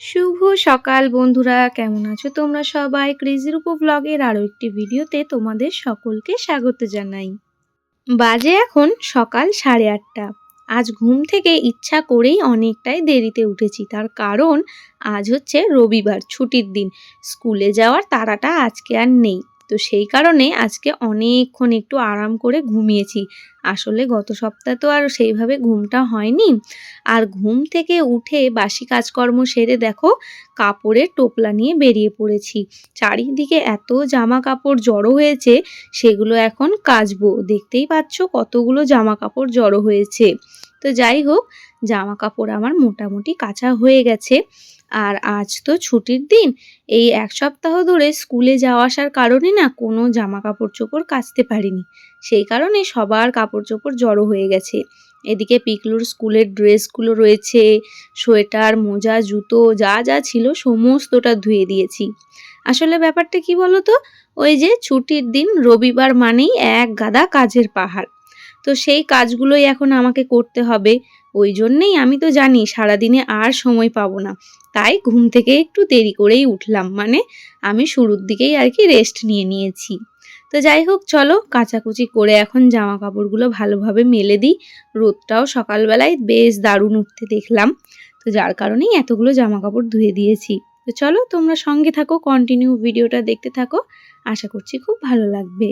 শুভ সকাল বন্ধুরা, কেমন আছো তোমরা সবাই? ক্রেজির উপর ব্লগের আরও একটি ভিডিওতে তোমাদের সকলকে স্বাগত জানাই। বাজে এখন সকাল সাড়ে আটটা। আজ ঘুম থেকে ইচ্ছা করেই অনেকটাই দেরিতে উঠেছি। তার কারণ আজ হচ্ছে রবিবার, ছুটির দিন। স্কুলে যাওয়ার তাড়াটা আজকে আর নেই। তো সেই কারণে আজকে অনেকক্ষণ একটু আরাম করে ঘুমিয়েছি। আসলে গত সপ্তাহে তো আর সেইভাবে ঘুমটা হয়নি। আর ঘুম থেকে উঠে বাসি কাজকর্ম সেরে দেখো কাপড়ের টোপলা নিয়ে বেরিয়ে পড়েছি। চারিদিকে এত জামা কাপড় জড়ো হয়েছে, সেগুলো এখন কাচবো। দেখতেই পাচ্ছ কতগুলো জামা কাপড় জড়ো হয়েছে। তো যাই হোক জামা কাপড় আমার মোটামুটি কাঁচা হয়ে গেছে। আর আজ তো ছুটির দিন। এই এক সপ্তাহ ধরে স্কুলে যাওয়া আসার কারণে না কোনো জামা কাপড় চোপড় কাচতে পারিনি। সেই কারণে সবার কাপড় চোপড় জড়ো হয়ে গেছে। এদিকে পিকলুর স্কুলের ড্রেসগুলো রয়েছে, সোয়েটার, মোজা, জুতো, যা যা ছিল সমস্তটা ধুয়ে দিয়েছি। আসলে ব্যাপারটা কি বলো তো ওই যে ছুটির দিন রবিবার মানেই এক গাদা কাজের পাহাড়। তো সেই কাজগুলোই এখন আমাকে করতে হবে। ওই জন্যেই আমি তো জানি সারাদিনে আর সময় পাবো না। তাই ঘুম থেকে একটু দেরি করেই উঠলাম। মানে আমি শুরুর দিকেই আর কি রেস্ট নিয়ে নিয়েছি। তো যাই হোক, চলো কাচাকুচি করে এখন জামা কাপড়গুলো ভালোভাবে মেলে দিই। রোদটাও সকালবেলায় বেশ দারুণ উঠতে দেখলাম। তো যার কারণেই এতগুলো জামা কাপড় ধুয়ে দিয়েছি। তো চলো তোমরা সঙ্গে থাকো কন্টিনিউ ভিডিওটা দেখতে থাকো। আশা করছি খুব ভালো লাগবে।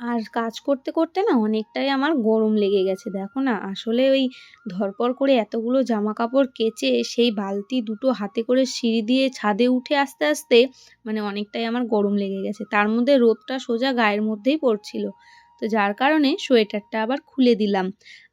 আর কাজ করতে করতে না অনেকটাই আমার গরম লেগে গেছে। দেখো না, আসলে ওই ধরপর করে এতগুলো জামা কাপড় কেচে সেই বালতি দুটো হাতে করে সিঁড়ি দিয়ে ছাদে উঠে আস্তে আস্তে মানে অনেকটাই আমার গরম লেগে গেছে। তার মধ্যে রোদটা সোজা গায়ের মধ্যেই পড়ছিল। তো যার কারণে সোয়েটারটা আবার খুলে দিলাম।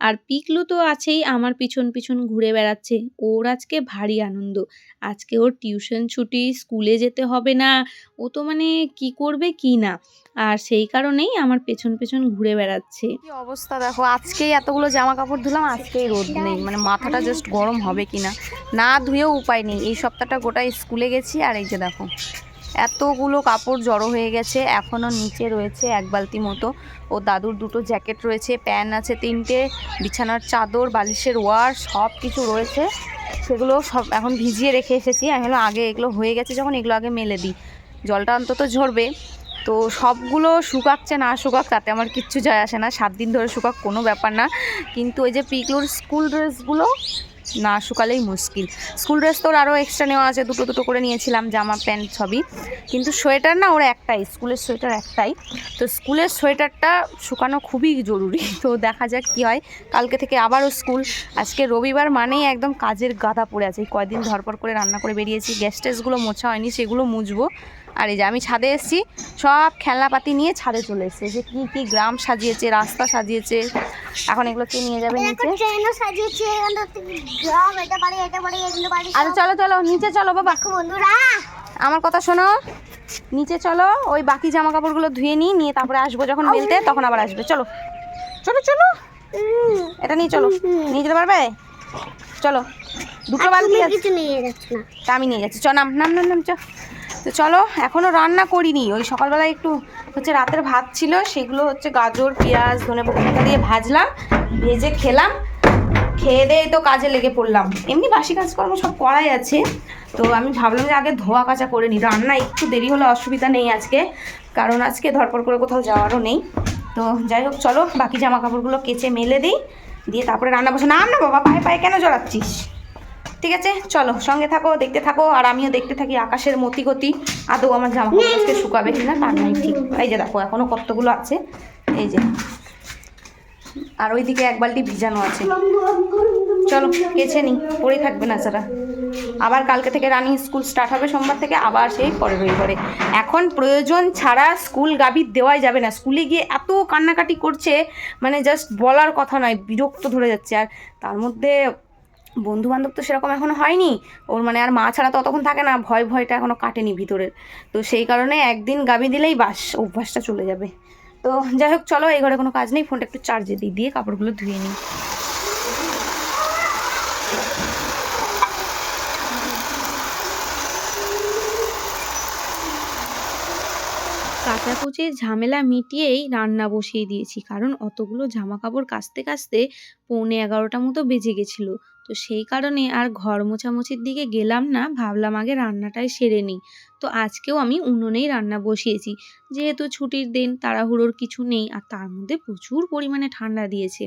আর পিকলু তো আছেই, আমার পিছন পিছন ঘুরে বেড়াচ্ছে। ওর আজকে ভারী আনন্দ। আজকে ওর টিউশন ছুটি, স্কুলে যেতে হবে না, ও তো মানে কি করবে কি না। আর সেই কারণেই আমার পেছন পেছন ঘুরে বেড়াচ্ছে। অবস্থা দেখো, আজকেই এতগুলো জামা কাপড় ধুলাম, আজকেই রোদ নেই। মানে মাথাটা জাস্ট গরম হবে কিনা, না ধুয়েও উপায় নেই। এই সপ্তাহটা গোটাই স্কুলে গেছি, আর এই যে দেখো। এতগুলো কাপড় জড়ো হয়ে গেছে, এখনও নিচে রয়েছে এক বালতি মতো। ও দাদুর দুটো জ্যাকেট রয়েছে প্যান আছে তিনটে, বিছানার চাদর, বালিশের ওয়ার, সব কিছু রয়েছে। সেগুলো সব এখন ভিজিয়ে রেখে এসেছি। আমি হলো আগে এগুলো হয়ে গেছে, যখন এগুলো আগে মেলে দিই। জলটা অন্তত ঝরবে। তো সবগুলো শুকাচ্ছে না শুকাক, তাতে আমার কিচ্ছু যায় আসে না। সাত দিন ধরে শুকাক কোনো ব্যাপার না। কিন্তু ওই যে পিকলুর স্কুল ড্রেসগুলো না শুকালেই মুশকিল। স্কুল ড্রেস তো ওর আরও এক্সট্রা নেওয়া আছে, দুটো দুটো করে নিয়েছিলাম, জামা, প্যান্ট, সবই। কিন্তু সোয়েটার না, ওর একটাই, স্কুলের সোয়েটার একটাই। তো স্কুলের সোয়েটারটা শুকানো খুবই জরুরি। তো দেখা যাক কী হয়। কালকে থেকে আবারও স্কুল। আজকে রবিবার মানেই একদম কাজের গাদা পড়ে আছে। এই কয়দিন ধরপর করে রান্না করে বেরিয়েছি, গ্যাস টেসগুলো মোছা হয়নি, সেগুলো মুছবো। আর এই যে আমি ছাদে এসেছি সব খেলনাপাতি নিয়ে ছাদে চলে এসেছে। যে কী কী গ্রাম সাজিয়েছে রাস্তা সাজিয়েছে এখন এগুলো কে নিয়ে যাবে নিচে। আরে চলো চলো নিচে চলো বাবা। বন্ধুরা। আমার কথা শোনো নিচে চলো ওই বাকি জামা কাপড়গুলো ধুয়ে নিই নিয়ে তারপরে আসব যখন বেলতে তখন আবার আসবে। চলো চলো চলো। এটা নিয়ে চলো। নিয়ে যেতে পারবে? চলো দুটো বালতি আছে। তা আমি নিয়ে যাচ্ছি। চ নাম নাম নাম নাম চ। তো চলো এখনও রান্না করিনি। ওই সকালবেলায় একটু হচ্ছে রাতের ভাত ছিল, সেগুলো হচ্ছে গাজর, পেঁয়াজ, ধনে পাতা দিয়ে ভাজলাম, ভেজে খেলাম। খেয়ে দিয়ে তো কাজে লেগে পড়লাম। এমনি বাসি কাজকর্ম সব করাই আছে। তো আমি ভাবলাম যে আগে ধোয়া কাচা করে নিই রান্না একটু দেরি হলে অসুবিধা নেই আজকে, কারণ আজকে ধরপড় করে কোথাও যাওয়ারও নেই। তো যাই হোক, চলো, বাকি জামা কাপড়গুলো কেচে মেলে দিই, দিয়ে তারপরে রান্না বসে নাম না বাবা, পায়ে পায়ে কেন জড়াচ্ছিস? ঠিক আছে? চলো, সঙ্গে থাকো, দেখতে থাকো, আর আমিও দেখতে থাকি আকাশের মতি গতি আদৌ আমার জামা আজকে শুকাবে কিনা তার নাই ঠিক। এই যে দেখো, এখনও কতগুলো আছে। এই যে। আর ওইদিকে এক বালতি ভিজানো আছে। চলো, কেছে নি, পড়ে থাকবে না ছাড়া আবার কালকে থেকে রানিং স্কুল স্টার্ট হবে সোমবার থেকে, আবার সেই পরের রবিবারে। এখন প্রয়োজন ছাড়া স্কুল গাভী দেওয়াই যাবে না। স্কুলে গিয়ে এত কান্নাকাটি করছে মানে জাস্ট বলার কথা নয়, বিরক্ত ধরে যাচ্ছে। আর তার মধ্যে বন্ধু বান্ধব তো সেরকম এখনও হয়নি। ওর মানে আর মা ছাড়া ততক্ষণ থাকে না, ভয় ভয়টা এখনও কাটেনি ভিতরের। তো সেই কারণে একদিন গাবি দিলেই বাস, অভ্যাসটা চলে যাবে। তো যাই হোক, চলো এই ঘরে কোনো কাজ নেই, ফোনটা একটু চার্জে দিই দিয়ে কাপড়গুলো ধুয়ে নিই। কাচাকুচির ঝামেলা মিটিয়েই রান্না বসিয়ে দিয়েছি, কারণ অতগুলো জামা কাপড় কাচতে কাচতে পৌনে এগারোটা মতো বেজে গেছিল। তো সেই কারণে আর ঘর মোছামুছির দিকে গেলাম না, ভাবলাম আগে রান্নাটাই সেরে নিই। তো আজকেও আমি উনুনেই রান্না বসিয়েছি। যেহেতু ছুটির দিন, তাড়াহুড়োর কিছু নেই, আর তার মধ্যে প্রচুর পরিমাণে ঠান্ডা দিয়েছে।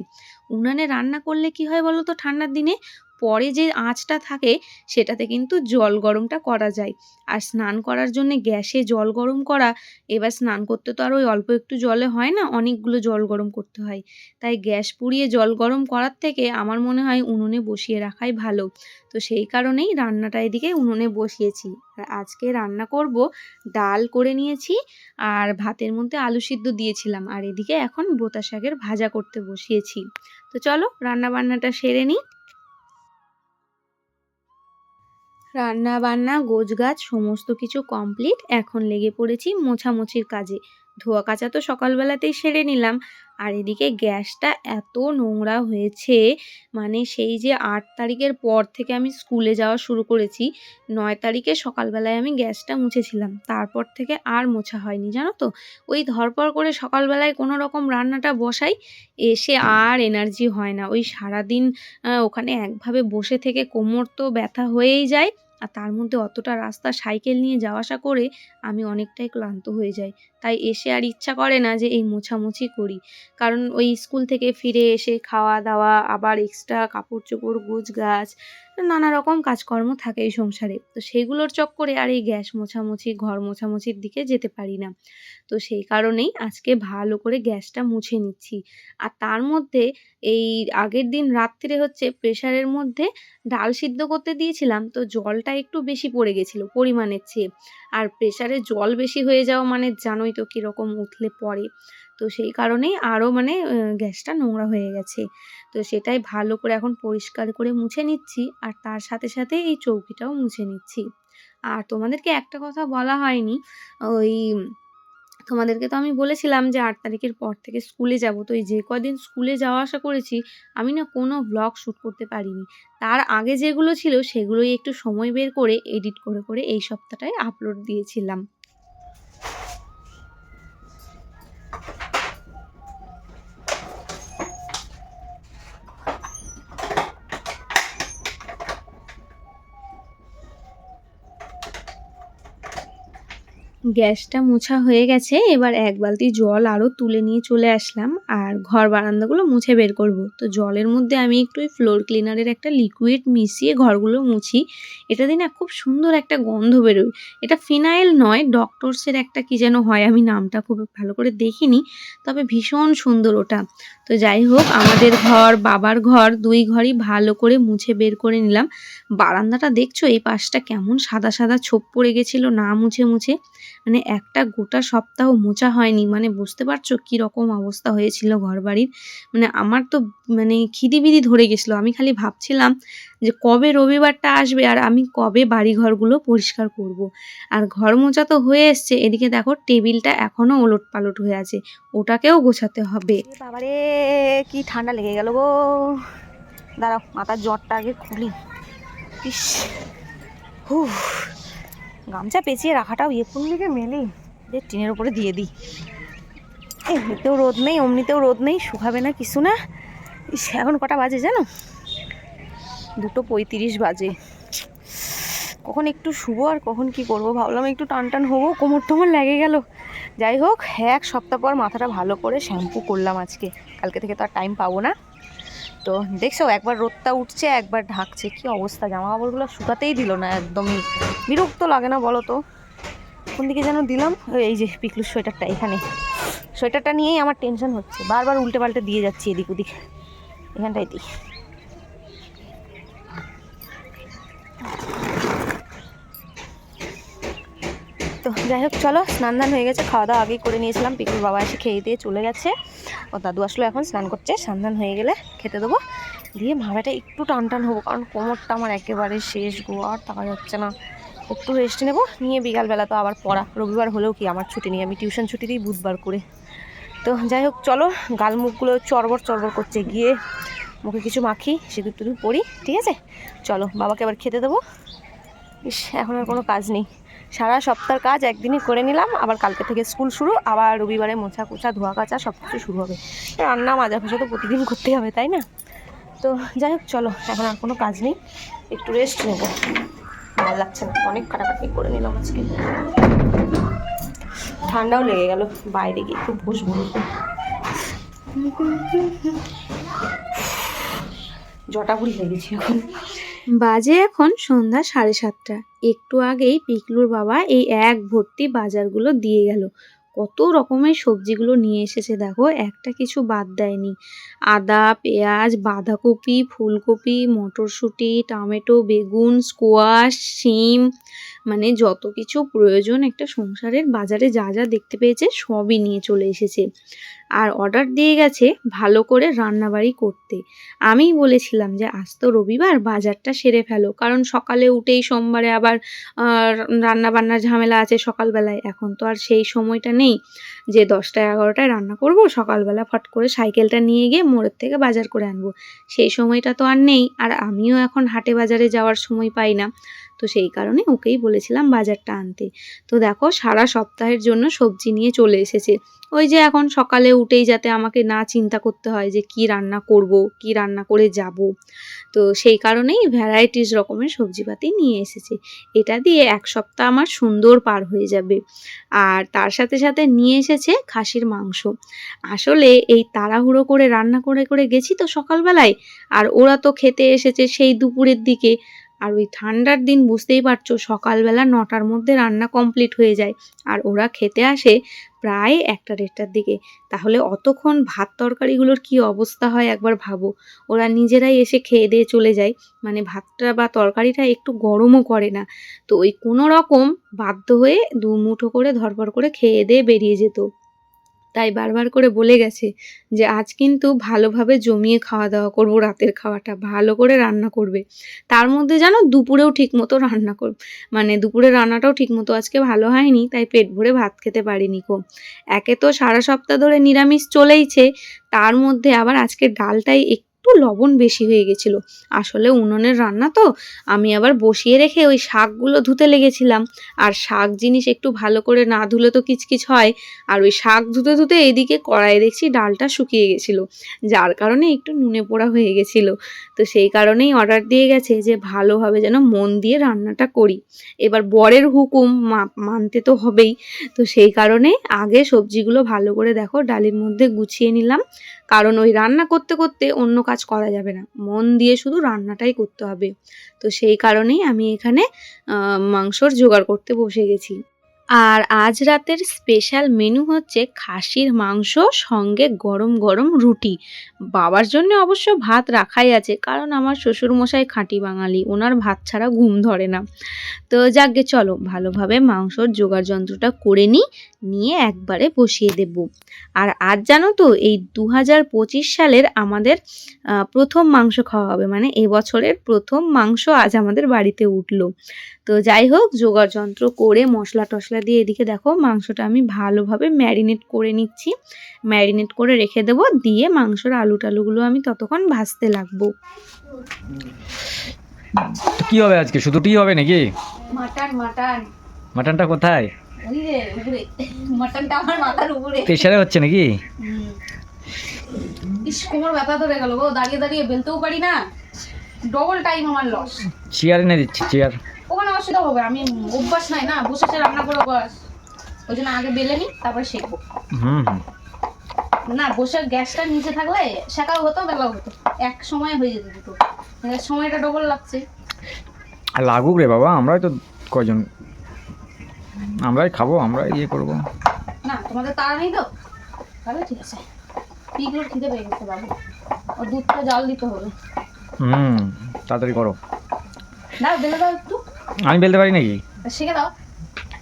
উনানে রান্না করলে কি হয় বলো তো ঠান্ডার দিনে পরে যে আঁচটা থাকে সেটাতে কিন্তু জল গরমটা করা যায়। আর স্নান করার জন্য গ্যাসে জল গরম করা, এবার স্নান করতে তো আর ওই অল্প একটু জলে হয় না, অনেকগুলো জল গরম করতে হয়। তাই গ্যাস পুড়িয়ে জল গরম করার থেকে আমার মনে হয় উনুনে বসিয়ে রাখাই ভালো। তো সেই কারণেই রান্নাটা এদিকে উনুনে বসিয়েছি। আর আজকে রান্না করব ডাল করে নিয়েছি আর ভাতের মধ্যে আলু সিদ্ধ দিয়েছিলাম। আর এদিকে এখন বোতা শাকের ভাজা করতে বসিয়েছি। তো চলো রান্না বান্নাটা সেরে নিই। রান্না বান্না গোছগাছ সমস্ত কিছু কমপ্লিট এখন লেগে পড়েছি মোছামুছির কাজে। ধোয়া কাচা তো সকালবেলাতেই সেরে নিলাম। আর এদিকে গ্যাসটা এত নোংরা হয়েছে মানে সেই যে আট তারিখের পর থেকে আমি স্কুলে যাওয়া শুরু করেছি, নয় তারিখে সকালবেলায় আমি গ্যাসটা মুছেছিলাম। তারপর থেকে আর মোছা হয়নি, জানো তো? ওই ধরপর করে সকালবেলায় কোনো রকম রান্নাটা বসাই, এসে আর এনার্জি হয় না। ওই সারাদিন ওখানে একভাবে বসে থেকে কোমর তো ব্যথা হয়েই যায়। আর তার মধ্যে অতটা রাস্তা সাইকেল নিয়ে যাওয়া আসা করে আমি অনেকটাই ক্লান্ত হয়ে যাই। তাই এসে আর ইচ্ছা করে না যে এই মোছামুছি করি। কারণ ওই স্কুল থেকে ফিরে এসে খাওয়া দাওয়া, আবার এক্সট্রা কাপড় চোপড় গোছ গাছ নানা রকম কাজকর্ম থাকে এই সংসারে। তো সেগুলোর চক্করে আর এই গ্যাস মোছামুছি, ঘর মোছামুছির দিকে যেতে পারি না। তো সেই কারণেই আজকে ভালো করে গ্যাসটা মুছে নিচ্ছি। আর তার মধ্যে এই আগের দিন রাত্রে হচ্ছে প্রেশারের মধ্যে ডাল সিদ্ধ করতে দিয়েছিলাম, তো জলটা একটু বেশি পড়ে গেছিল পরিমাণের চেয়ে। আর প্রেশারে জল বেশি হয়ে যাওয়া মানে জানোই তো কীরকম উঠলে পড়ে। তো সেই কারণেই আরও মানে গ্যাসটা নোংরা হয়ে গেছে। তো সেটাই ভালো করে এখন পরিষ্কার করে মুছে নিচ্ছি, আর তার সাথে সাথে এই চৌকিটাও মুছে নিচ্ছি। আর তোমাদেরকে একটা কথা বলা হয়নি, ওই তোমাদেরকে তো আমি বলেছিলাম যে আট তারিখের পর থেকে স্কুলে যাব, তো এই যে কদিন স্কুলে যাওয়া আসা করেছি, আমি না কোনো ব্লগ শ্যুট করতে পারিনি। তার আগে যেগুলো ছিল, সেগুলোই একটু সময় বের করে এডিট করে করে এই সপ্তাহটায় আপলোড দিয়েছিলাম। গ্যাসটা মোছা হয়ে গেছে, এবার এক বালতি জল আরও তুলে নিয়ে চলে আসলাম। আর ঘর বারান্দাগুলো মুছে বের করব। তো জলের মধ্যে আমি একটু ফ্লোর ক্লিনারের একটা লিকুইড মিশিয়ে ঘরগুলো মুছি। এটা দিয়ে না খুব সুন্দর একটা গন্ধ বেরোয়। এটা ফিনাইল নয় ডক্টরসের একটা কি যেন হয়, আমি নামটা খুব ভালো করে দেখিনি, তবে ভীষণ সুন্দর ওটা। তো যাই হোক, আমাদের ঘর, বাবার ঘর, দুই ঘরই ভালো করে মুছে বের করে নিলাম। বারান্দাটা দেখছ, এই পাশটা কেমন সাদা সাদা ছোপ পড়ে গেছিল, না মুছে মুছে। মানে একটা গোটা সপ্তাহ মোছা হয়নি। মানে বুঝতে পারছ কী রকম অবস্থা হয়েছিল ঘর বাড়ির মানে আমার তো মানে খিদিবিদি ধরে গেছিল। আমি খালি ভাবছিলাম যে কবে রবিবারটা আসবে আর আমি কবে বাড়ি ঘরগুলো পরিষ্কার করব। আর ঘর মোছা তো হয়ে এসছে। এদিকে দেখো টেবিলটা এখনও ওলট পালট হয়ে আছে। ওটাকেও গোছাতে হবে। বাবারে, কি ঠান্ডা লেগে গেল গো। দাঁড়াও, মাথার জ্বরটা আগে খুলি। ইস গামছা পেঁচিয়ে রাখাটাও ইয়ে কোন দিকে মেলি? যে টিনের উপরে দিয়ে দিই। এমনিতেও রোদ নেই, অমনিতেও রোদ নেই, শুকাবে না কিছু না। এখন কটা বাজে জানো? দুটো পঁয়ত্রিশ বাজে। কখন একটু শুভ আর কখন কি করব? ভাবলাম একটু টান টান হব, কোমর টোমর লেগে গেল। যাই হোক, এক সপ্তাহ পর মাথাটা ভালো করে শ্যাম্পু করলাম আজকে। কালকে থেকে তো আর টাইম পাবো না। তো দেখছ, একবার রোদটা উঠছে, একবার ঢাকছে, কি অবস্থা? জামা কাপড়গুলো শুকাতেই দিল না, একদমই। বিরক্ত লাগে না বলো তো? কোন দিকে যেন দিলাম? এই যে পিকলুর সোয়েটারটা এখানে। সোয়েটারটা নিয়েই আমার টেনশন হচ্ছে। বারবার উল্টে পাল্টে দিয়ে যাচ্ছি এদিক ওদিক। এখানটাই দিই। তো যাই হোক, চলো স্নান দান হয়ে গেছে, খাওয়া দাওয়া আগেই করে নিয়েছিলাম পিকুর বাবা এসে খেয়ে দিয়ে চলে গেছে। ও দাদু আসলো এখন, স্নান করছে স্নান দান হয়ে গেলে খেতে দেবো। দিয়ে ভাবাটা একটু টান টান হব, কারণ কোমরটা আমার একেবারে শেষ গো, আর থাকা যাচ্ছে না। একটু রেস্ট নেব, নিয়ে বিকালবেলা তো আবার পড়া। রবিবার হলেও কি, আমার ছুটি নেই, আমি টিউশন ছুটি দিই বুধবার করে। তো যাই হোক, চলো, গাল মুখগুলো চরবর চরবর করছে, গিয়ে মুখে কিছু মাখি সিঁদুর টুদুর পরি, ঠিক আছে? চলো, বাবাকে আবার খেতে দেবো। ইস, এখন আর কোনো কাজ নেই। সারা সপ্তাহের কাজ একদিনই করে নিলাম, আবার কালকে থেকে স্কুল শুরু, আবার রবিবারে মোছা কোছা ধোয়া কাচা, সব কিছু শুরু হবে। রান্না মাজা ফাজা তো প্রতিদিন করতেই হবে, তাই না? তো যাই হোক, চলো, এখন আর কোনো কাজ নেই, একটু রেস্ট নেব। ভালো লাগছে না, অনেক কাটাকাটি করে নিলাম আজকে। ঠান্ডাও লেগে গেল, বাইরে গিয়ে একটু বসবো। জটাপুরি হয়ে গেছি এখন। বাজে এখন সন্ধ্যা সাড়ে সাতটা। একটু আগেই পিকলুর বাবা এই এক ভর্তি বাজারগুলো দিয়ে গেল। কত রকমের সবজিগুলো নিয়ে এসেছে দেখো, একটা কিছু বাদ দেয়নি। আদা, পেঁয়াজ, বাঁধাকপি, ফুলকপি, মটরশুঁটি, টমেটো, বেগুন, স্কোয়াশ, শিম মানে যত কিছু প্রয়োজন একটা সংসারের বাজারে যা যা দেখতে পেয়েছে সবই নিয়ে চলে এসেছে। আর অর্ডার দিয়ে গেছে ভালো করে রান্নাবাড়ি করতে। আমিই বলেছিলাম যে, আজ তো রবিবার, বাজারটা সেরে ফেলো। কারণ সকালে উঠেই সোমবারে আবার রান্না বান্নার ঝামেলা আছে সকালবেলায়। এখন তো আর সেই সময়টা নেই যে দশটা এগারোটায় রান্না করব। সকালবেলা ফট করে সাইকেলটা নিয়ে গিয়ে মোড়ের থেকে বাজার করে আনব। সেই সময়টা তো আর নেই। আর আমিও এখন হাটে বাজারে যাওয়ার সময় পাই না। তো সেই কারণে ওকেই বলেছিলাম বাজারটা আনতে। তো দেখো, সারা সপ্তাহের জন্য সবজি নিয়ে চলে এসেছে। ওই যে এখন সকালে উঠেই যাতে আমাকে না চিন্তা করতে হয় যে কি রান্না করব, কি রান্না করে যাব। তো সেই কারণেই ভ্যারাইটিস রকমের সবজিপাতি নিয়ে এসেছে। এটা দিয়ে এক সপ্তাহ আমার সুন্দর পার হয়ে যাবে। আর তার সাথে সাথে নিয়ে এসেছে খাসির মাংস। আসলে এই তাড়াহুড়ো করে রান্না করে করে গেছি তো সকালবেলায়। আর ওরা তো খেতে এসেছে সেই দুপুরের দিকে। আর ওই ঠান্ডার দিন বুঝতেই পারছ, সকালবেলা নটার মধ্যে রান্না কমপ্লিট হয়ে যায়। আর ওরা খেতে আসে প্রায় একটা দেড়টার দিকে। তাহলে অতক্ষণ ভাত তরকারিগুলোর কি অবস্থা হয় একবার ভাবো। ওরা নিজেরাই এসে খেয়ে দিয়ে চলে যায়। মানে ভাতটা বা তরকারিটা একটু গরমও করে না। তো ওই কোনো রকম বাধ্য হয়ে দু মুঠো করে ধরপর করে খেয়ে দিয়ে বেরিয়ে যেত। তাই বারবার করে বলে গেছে যে, আজ কিন্তু ভালোভাবে জমিয়ে খাওয়া দাওয়া করব, রাতের খাওয়াটা ভালো করে রান্না করবে। তার মধ্যে যেন দুপুরেও ঠিক মতো রান্না কর মানে দুপুরে রান্নাটাও ঠিক মতো আজকে ভালো হয়নি, তাই পেট ভরে ভাত খেতে পারিনি কো। একে তো সারা সপ্তাহ ধরে নিরামিষ চলেইছে, তার মধ্যে আবার আজকে ডালটাই একটু লবণ বেশি হয়ে গেছিল। আসলে উনুনের রান্না তো আমি আবার বসিয়ে রেখে ওই শাকগুলো ধুতে লেগেছিলাম। আর শাক জিনিস একটু ভালো করে না ধুলে তো কিচকিচ হয়। আর ওই শাক ধুতে ধুতে এদিকে কড়াইয়ে দেখছি ডালটা শুকিয়ে গেছিল, যার কারণে একটু নুনে পোড়া হয়ে গেছিল। তো সেই কারণেই অর্ডার দিয়ে গেছে যে ভালোভাবে যেন মন দিয়ে রান্নাটা করি। এবার বরের হুকুম মানতে তো হবেই। তো সেই কারণে আগে সবজিগুলো ভালো করে দেখো, ডালির মধ্যে গুছিয়ে নিলাম। কারণ ওই রান্না করতে করতে অন্য কাজ করা যাবে না। মন দিয়ে শুধু রান্নাটাই করতে হবে। তো সেই কারণেই আমি এখানে মাংসর জোগাড় করতে বসে গেছি। আর আজ রাতের স্পেশাল মেনু হচ্ছে খাসির মাংস, সঙ্গে গরম গরম রুটি। বাবার জন্য অবশ্য ভাত রাখাই আছে, কারণ আমার শ্বশুরমশাই খাঁটি বাঙালি, ওনার ভাত ছাড়া ঘুম ধরে না। তো যাকগে চলো ভালোভাবে মাংসর জোগাড় যন্ত্রটা করে নিই। নিয়ে একবারে বসিয়ে দেব। আর আজ জানো তো এই দু হাজার পঁচিশ সালের আমাদের প্রথম মাংস খাওয়া হবে। মানে এবছরের প্রথম মাংস আজ আমাদের বাড়িতে উঠল। তো যাই হোক জোগাড় যন্ত্র করে মশলা টশলা দিয়ে এদিকে দেখো মাংসটা আমি ভালোভাবে ম্যারিনেট করে নিচ্ছি। ম্যারিনেট করে রেখে দেবো দিয়ে মাংসর আলু টালুগুলো আমি ততক্ষণ ভাজতে লাগবো। কি হবে আজকে? শুধুটি হবে নাকি? Mutton mutton. মাটনটা কোথায়? প্রেশারে হচ্ছে নাকি? ইস কোমর ব্যথা ধরে গেল গো। দাঁড়িয়ে দাঁড়িয়ে বেলতেও পারি না। ডবল টাইম আমার লস চেয়ার এনে দিচ্ছি চেয়ার ওখানে অসুবিধা হবে আমি অভ্যাস নাই না। বসে রান্না করে অভ্যাস ওই জন্য আগে বেলে নিই তারপর শেখবো। হুম। না বসে গ্যাসটা নিচে থাকলে শেখাও হতো বেলাও হতো। এক সময় হয়ে যেত দুটো। সময়টা ডবল লাগছে। আর লাগুক রে বাবা আমরাই তো কজন আমরাই খাব আমরাই ইয়ে করব। না তোমাদের তাড়া নেই তো? তাহলে ঠিক আছে। পিগুলোর খিদে পেয়ে গেছে বাবু। ও দুধটা জল দিতে হবে। হুম তাড়াতাড়ি করো। দাও বেলে দাও একটু। আমি বেলতে পারি নাকি? শিখে দাও।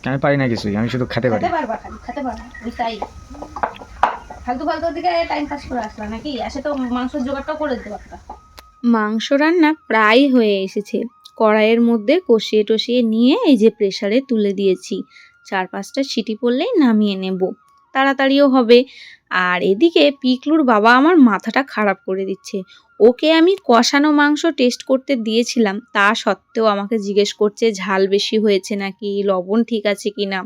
আমি পারি না কিছুই আমি শুধু খেতে পারি। খেতে পারবা খালি খেতে পারবা। ওই তাই। ফালতু ফালতুর দিকে টাইম পাস করে আসলা নাকি? আসে তো মাংসের জোগাড়টাও করে দিতে পারতা। মাংস রান্না প্রায় হয়ে এসেছে। কড়াইয়ের মধ্যে কষিয়ে টষিয়ে নিয়ে এই যে প্রেসারে তুলে দিয়েছি। চার পাঁচটা সিটি পড়লেই নামিয়ে নেব। তাড়াতাড়িও হবে। আর এদিকে পিকলুর বাবা আমার মাথাটা খারাপ করে দিচ্ছে। ওকে আমি কষানো মাংস টেস্ট করতে দিয়েছিলাম। তা সত্ত্বেও আমাকে জিজ্ঞেস করছে, ঝাল বেশি হয়েছে নাকি? লবণ ঠিক আছে কি না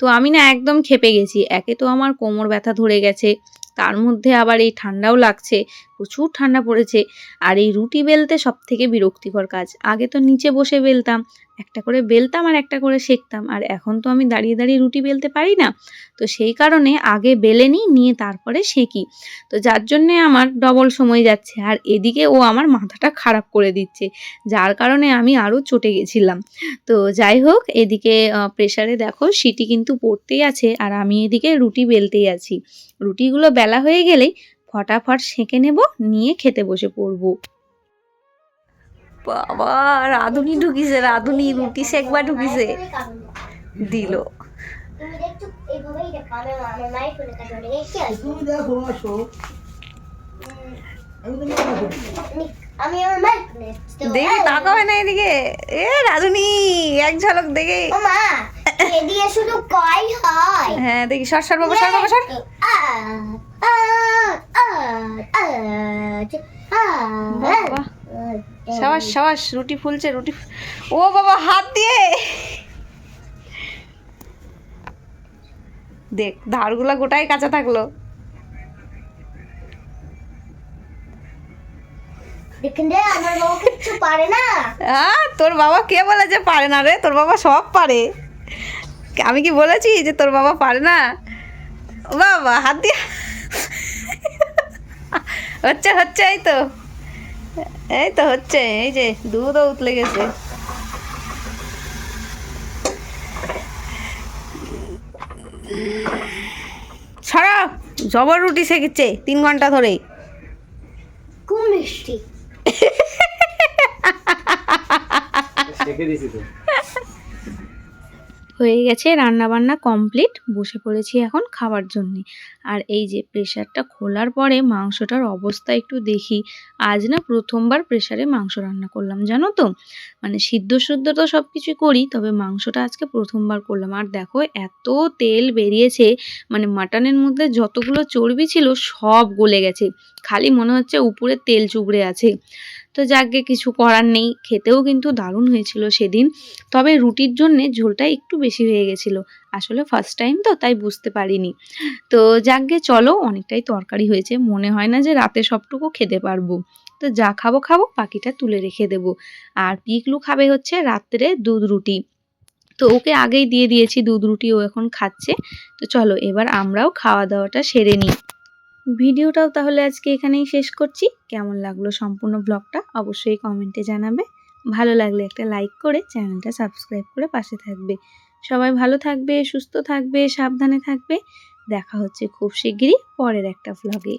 তো আমি না একদম খেপে গেছি। একে তো আমার কোমর ব্যথা ধরে গেছে। তার মধ্যে আবার এই ঠান্ডাও লাগছে। প্রচুর ঠান্ডা পড়েছে। আর এই রুটি বেলতে সব থেকে বিরক্তিকর কাজ। আগে তো নিচে বসে বেলতাম। একটা করে বেলতাম আর একটা করে সেঁকতাম আর এখন তো আমি দাঁড়িয়ে দাঁড়িয়ে রুটি বেলতে পারি না। তো সেই কারণে আগে বেলে নিই, নিয়ে তারপরে সেঁকি তো যার জন্যে আমার ডবল সময় যাচ্ছে। আর এদিকে ও আমার মাথাটা খারাপ করে দিচ্ছে। যার কারণে আমি আরও চটে গেছিলাম। তো যাই হোক, এদিকে প্রেশারে দেখো সিটি কিন্তু পড়তেই আছে। আর আমি এদিকে রুটি বেলতেই আছি। রুটিগুলো বেলা হয়ে গেলেই ফটাফট সেঁকে নেব, নিয়ে খেতে বসে পড়ব। বাবা রাঁধুনি ঢুকিছে রাঁধুনি রুটি সেকবা ঢুকিছে দিল তুমি দেখছ এইভাবেই দেখো মনে তাকাবে না এদিকে এ রাঁধুনি এক ঝলক দেখে শুধু কয় হয় হ্যাঁ দেখি সর সর বাবা সর বাবা সর আ, আ, আ, আ, আ, বাবা সাবাস সাবাস রুটি ফুলছে রুটি ও বাবা হাত দিয়ে। দেখ ধারগুলা গোটাই কাঁচা থাকল। হ্যাঁ তোর বাবা কে বলে যে পারে না রে? তোর বাবা সব পারে। আমি কি বলেছি যে তোর বাবা পারে না? বাবা হাত দিয়ে। হচ্ছে হচ্ছে এই তো। এই তো হচ্ছে এই যে দুধও উতলে গেছে। ছাড়া জবর রুটি শেখেছে তিন ঘণ্টা ধরে মিষ্টি। হয়ে গেছে রান্না বান্না কমপ্লিট বসে পড়েছি এখন খাবার জন্যে। আর এই যে প্রেশারটা খোলার পরে মাংসটার অবস্থা একটু দেখি। আজ না প্রথমবার প্রেশারে মাংস রান্না করলাম, জানো তো? মানে সিদ্ধ শুদ্ধ তো সব কিছুই করি, তবে মাংসটা আজকে প্রথমবার করলাম। আর দেখো এত তেল বেরিয়েছে মানে মাটনের মধ্যে যতগুলো চর্বি ছিল সব গলে গেছে। খালি মনে হচ্ছে উপরে তেল চুবড়ে আছে। তো যাকে কিছু করার নেই, খেতেও কিন্তু দারুণ হয়েছিল সেদিন। তবে রুটির জন্যে ঝোলটা একটু বেশি হয়ে গেছিল। আসলে ফার্স্ট টাইম তো, তাই বুঝতে পারিনি। তো যাকগে চলো, অনেকটাই তরকারি হয়েছে। মনে হয় না যে রাতে সবটুকু খেতে পারব। তো যা খাব খাব, বাকিটা তুলে রেখে দেবো। আর পিকলু খাবে হচ্ছে রাত্রে দুধ রুটি। তো ওকে আগেই দিয়ে দিয়েছি দুধ রুটি, ও এখন খাচ্ছে। তো চলো, এবার আমরাও খাওয়া দাওয়াটা সেরে নিই। ভিডিওটাও তাহলে আজকে এখানেই শেষ করছি। কেমন লাগল সম্পূর্ণ ব্লগটা অবশ্যই কমেন্টে জানাবে। ভালো লাগলে একটা লাইক করে চ্যানেলটা সাবস্ক্রাইব করে পাশে থাকবে। সবাই ভালো থাকবে, সুস্থ থাকবে, সাবধানে থাকবে। দেখা হচ্ছে খুব শিগগিরই পরের একটা ভ্লগে